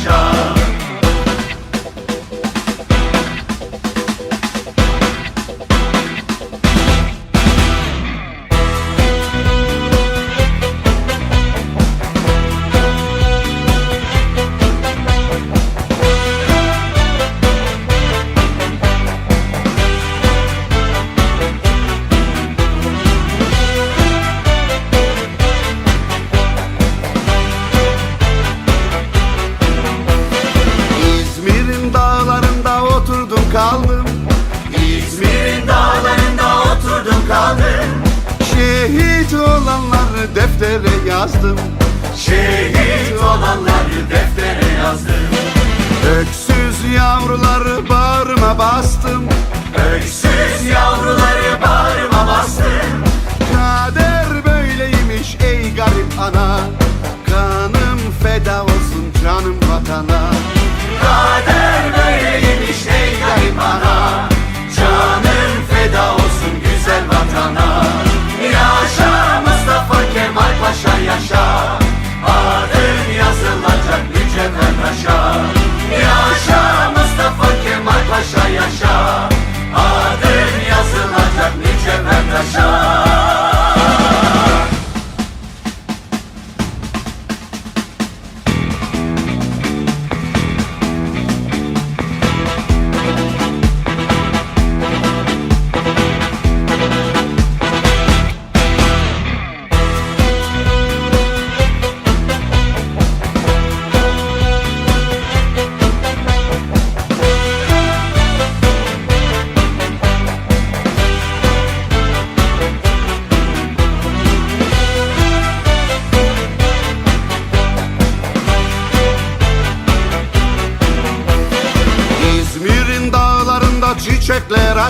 mücevher kaldım. İzmir'in dağlarında oturdum kaldım. Şehit olanları deftere yazdım. Şehit olanları deftere yazdım. Öksüz yavruları bağrıma bastım. Öksüz yavruları bağrıma bastım. Kader böyleymiş ey garip ana. Kanım feda olsun canım vatana. Kader ey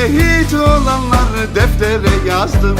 Şehit olanları deftere yazdım